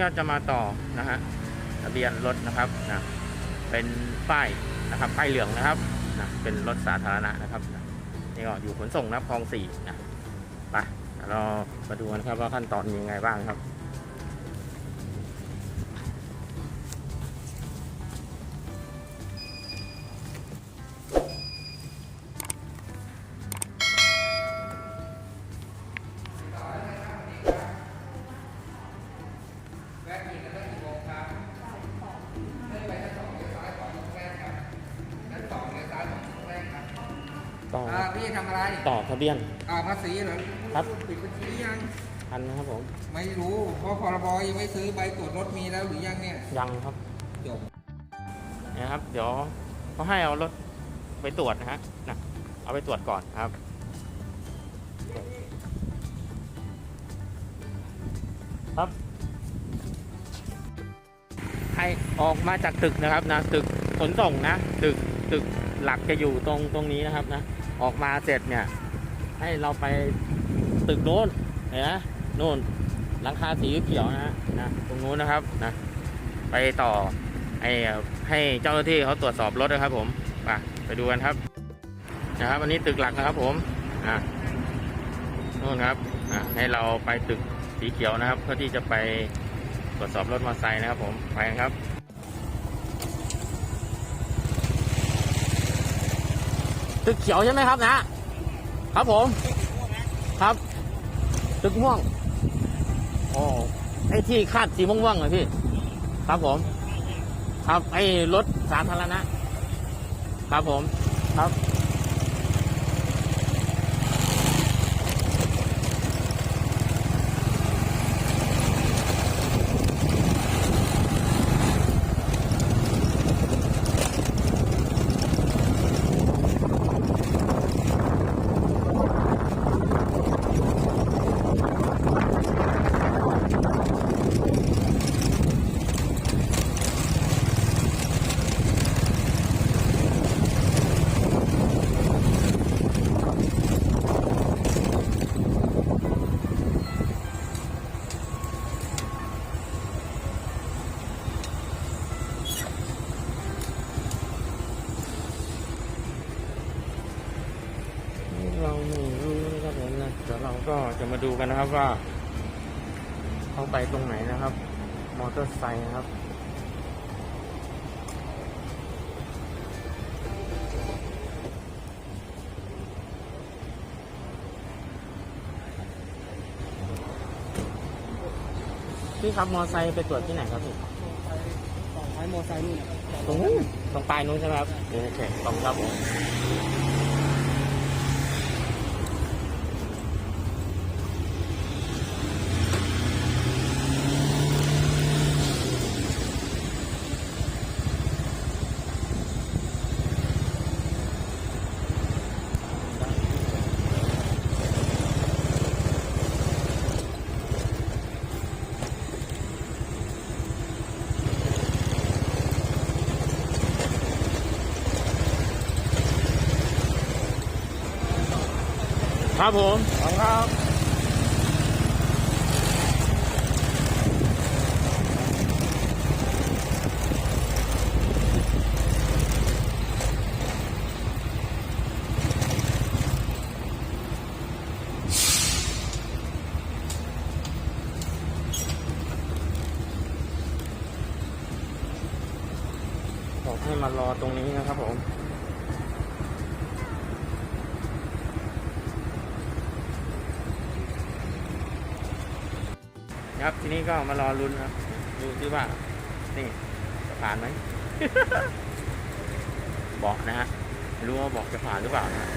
ก็จะมาต่อนะฮะทะเบียนรถนะครับนะเป็นป้ายนะครับป้ายเหลืองนะครับนะเป็นรถสาธารณะนะครับนะนี่ก็อยู่ขนส่งนะครับคลองสี่นะไปเรามาดูกันครับว่าขั้นตอนมียังไงบ้างครับ ออ่าพี่ทำอะไรต่อทะเบียน อ่าภาษีเหรอครับ ปิดบัญชียังทันนะครับผม ไม่รู้เพราะพรบยังไม่ซื้อใบตรวจรถมีแล้วหรือยังเนี่ยยังครับจบนะครับ เดี๋ยวเขาให้เอารถไปตรวจนะฮะนะเอาไปตรวจก่อนครับครับใครออกมาจากตึกนะครับนะตึกขนส่งนะตึกตึกหลักจะอยู่ตรงตรงนี้นะครับนะ ออกมาเสร็จเนี่ย ให้เราไปตึกโน้นเห็นไหมโน่นหลังคาสีเขียวนะฮะนะตรงนู้นนะครับนะไปต่อไอ้ให้เจ้าหน้าที่เขาตรวจสอบรถนะครับ ผมไปไปดูกันครับ นะครับ อันนี้ตึกหลักนะครับ ผมอะนู่นครับอะให้เราไปตึกสีเขียวนะครับ เพื่อที่จะไปตรวจสอบรถมอเตอร์ไซค์นะครับ ผมไปครับ ตึกเขียวใช่ไหมครับนะครับผม ครับ ตึกม่วงโอ้ไอ้ที่คาดสีม่วงๆเหรอพี่ ครับผม ครับไอ้รถสาธารณะ ครับผม ครับ เราไม่รู้นะครับผมนะเดี๋ยวเราก็จะมาดูกันนะครับว่าเขาไปตรงไหนนะครับ มอเตอร์ไซค์นะครับพี่ครับมอเตอร์ไซค์ไปตรวจที่ไหนครับพี่ต่อท้ายมอไซค์นู่นตรงนู้นตรงปลายนู้นใช่ไหมครับโอเคขอบคุณครับผม ครับผมขอบคุณครับบอกให้มารอตรงนี้นะครับผม ครับ ทีนี้ก็มารอลุ้นครับ ดูซิว่า นี่จะผ่านไหมบอกนะฮะรู้ว่าบอกจะผ่านหรือเปล่านะ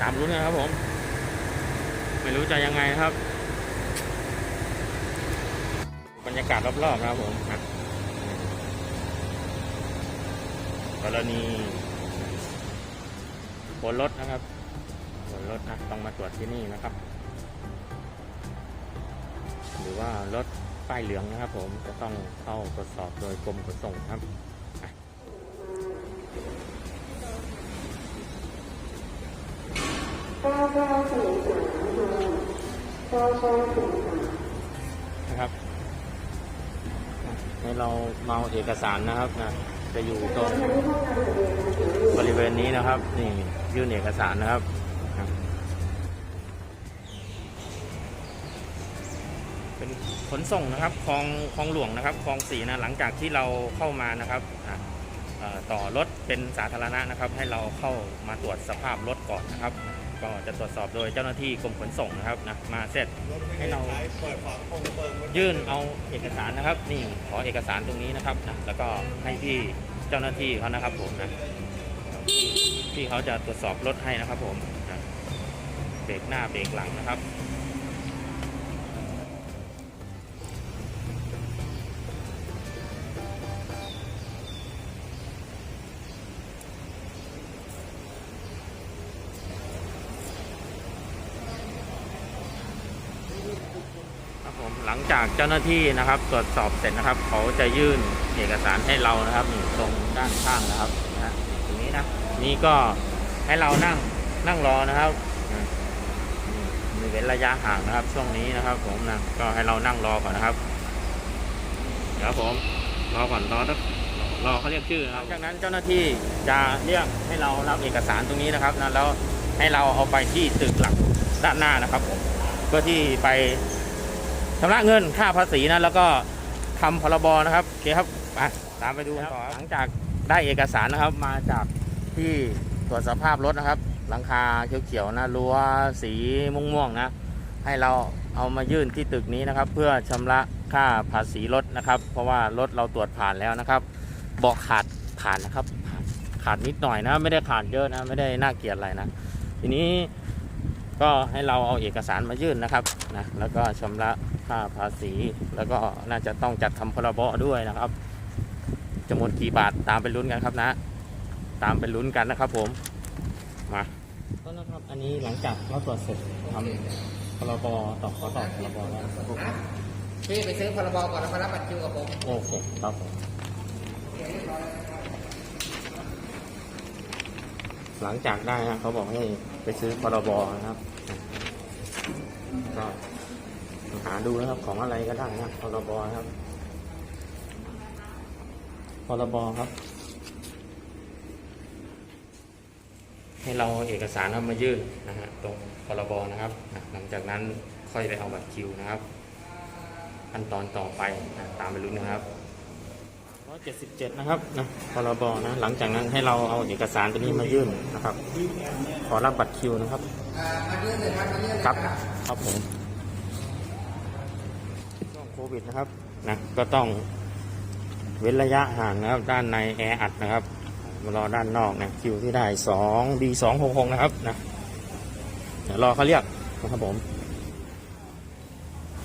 ตามลุ้นนะครับผม ไม่รู้จะยังไงครับ บรรยากาศรอบๆนะครับผมกรณีบนรถนะครับบนรถนะต้องมาตรวจที่นี่นะครับ รือว่ารถป้ายเหลืองนะครับ ผมจะต้องเข้าตรวจสอบโดยกรมขนส่งครับนะครับให้เราเมาเอกสารนะครับนะจะอยู่ตรงบริเวณนี้นะครับ นี่ยื่นเอกสารนะครับ ขนส่งนะครับคลองคลองหลวงนะครับคลองสีนะหลังจากที่เราเข้ามานะครับต่อรถเป็นสาธารณะนะครับ ให้เราเข้ามาตรวจสภาพรถก่อนนะครับ ก็จะตรวจสอบโดยเจ้าหน้าที่กรมขนส่งนะครับนะมาเสร็จให้เรายื่นเอาเอกสารนะครับ นี่ขอเอกสารตรงนี้นะครับนะแล้วก็ให้พี่เจ้าหน้าที่เขานะครับผมนะที่เขาจะตรวจสอบรถให้นะครับผมนะเบรกหน้าเบรกหลังนะครับ ครับผมหลังจากเจ้าหน้าที่นะครับ ตรวจสอบเสร็จนะครับ เขาจะยื่นเอกสารให้เรานะครับนี่ตรงด้านข้างนะครับนะตรงนี้นะนี่ก็ให้เรานั่งนั่งรอนะครับมีเว้นระยะห่างนะครับ ช่วงนี้นะครับ ผมนะก็ให้เรานั่งรอก่อนนะครับเดี๋ยวผมรอก่อนรอสักรอเขาเรียกชื่อนะครับจากนั้นเจ้าหน้าที่จะเรียกให้เรารับเอกสารตรงนี้นะครับนะแล้วให้เราเอาไปที่ตึกหลักด้านหน้านะครับผมเพื่อที่ไป ชำระเงินค่าภาษีนะแล้วก็ทำพรบนะครับโอเคครับไปตามไปดูกันต่อครับหลังจากได้เอกสารนะครับ มาจากที่ตรวจสภาพรถนะครับ หลังคาเขียวๆนะรั้วสีม่วงๆนะ ให้เราเอามายื่นที่ตึกนี้นะครับ เพื่อชำระค่าภาษีรถนะครับ เพราะว่ารถเราตรวจผ่านแล้วนะครับเบอกขาดผ่านนะครับขาดขาดนิดหน่อยนะ ไม่ได้ขาดเยอะนะ ไม่ได้น่าเกลียดอะไรนะ ทีนี้ ก็ให้เราเอาเอกสารมายื่นนะครับนะแล้วก็ชำระค่าภาษี แล้วก็น่าจะต้องจัดทำพรบด้วยนะครับจำนวนกี่บาทตามไปลุ้นกันครับนะ ตามไปลุ้นกันนะครับผมมาก็นะครับอันนี้หลังจากเราตรวจเสร็จทำพรบต่อขอต่อพรบแล้วนะครับผมพี่ไปซื้อพรบก่อนแล้วมารับบัตรคิวกับผมโอเคครับผม หลังจากได้นะเขาบอกให้ไปซื้อพรบนะครับก็หาดูนะครับของอะไรก็ได้นะพรบครับพรบครับ ให้เราเอกสารเอามายื่นนะฮะตรงพรบนะครับหลังจากนั้นค่อยไปเอาบัตรคิวนะครับ ขั้นตอนต่อไปตามไปลุ้นนะครับ 77 นะครับนะพรบนะ หลังจากนั้นให้เราเอาเอกสารตัวนี้มายื่นนะครับ ขอรับบัตรคิวนะครับครับครับผมช่วงโควิดนะครับนะก็ต้องเว้นระยะห่างนะครับ ด้านในแออัดนะครับมารอด้านนอกนะคิวที่ได้สองดีสองหกหกนะครับนะเดี๋ยวรอเขาเรียกนะครับผม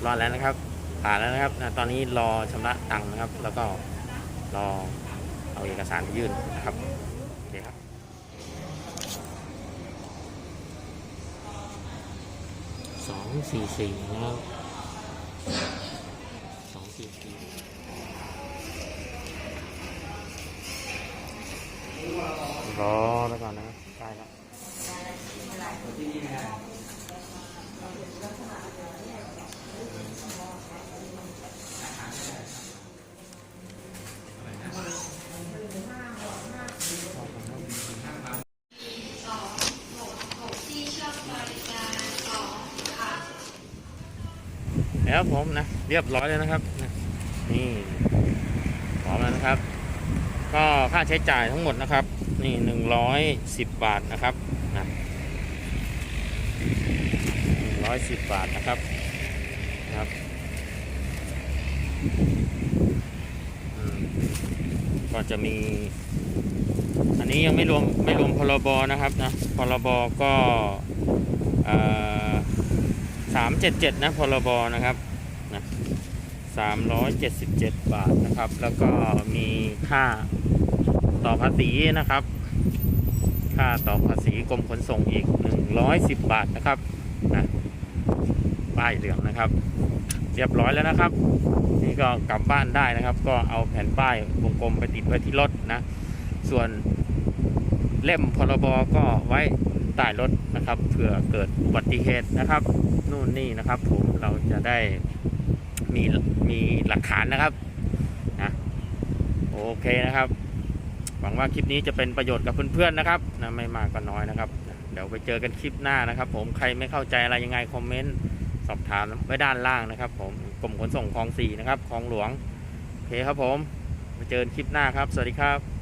รอแล้วนะครับผ่านแล้วนะครับนะตอนนี้รอชำระตังค์นะครับ แล้วก็ รอเอาเอกสารไปยื่นนะครับโอเคครับสองสี่สี่นะครับสองสี่สี่รอแล้วก่อนนะครับใกล้แล้ว แล้วผมนะ เรียบร้อยแล้วนะครับ นี่พร้อมแล้วนะครับ ก็ค่าใช้จ่ายทั้งหมดนะครับ นี่หนึ่งร้อยสิบบาทนะครับนะหนึ่งร้อยสิบบาทนะครับนะครับอืมก็จะมี อันนี้ยังไม่รวมไม่รวมพรบนะครับนะพรบก็สา มเจ็ดเจ็ดนะพรบนะครับนะสามร้อยเจ็ดสิบเจ็ดบาทนะครับ แล้วก็มีค่าต่อภาษีนะครับ ค่าต่อภาษีกรมขนส่งอีกหนึ่งร้อยสิบบาทนะครับนะป้ายเหลืองนะครับ เรียบร้อยแล้วนะครับ นี่ก็กลับบ้านได้นะครับ ก็เอาแผ่นป้ายวงกลมไปติดไว้ที่รถนะ ส่วนเล่มพรบก็ไว้ ใต้รถนะครับเผื่อเกิดอุบัติเหตุนะครับ นู่นนี่นะครับ ผมเราจะได้มีมีหลักฐานนะครับนะเคนะครับ หวังว่าคลิปนี้จะเป็นประโยชน์กับเพื่อนๆนะครับนะไม่มากก็น้อยนะครับ เดี๋ยวไปเจอกันคลิปหน้านะครับ ผมใครไม่เข้าใจอะไรยังไงคอมเมนต์สอบถามไว้ด้านล่างนะครับ ผมกรมขนส่งคลองสี่นะครับคลองหลวงโอเคครับผมมาเจอกันคลิปหน้าครับ สวัสดีครับ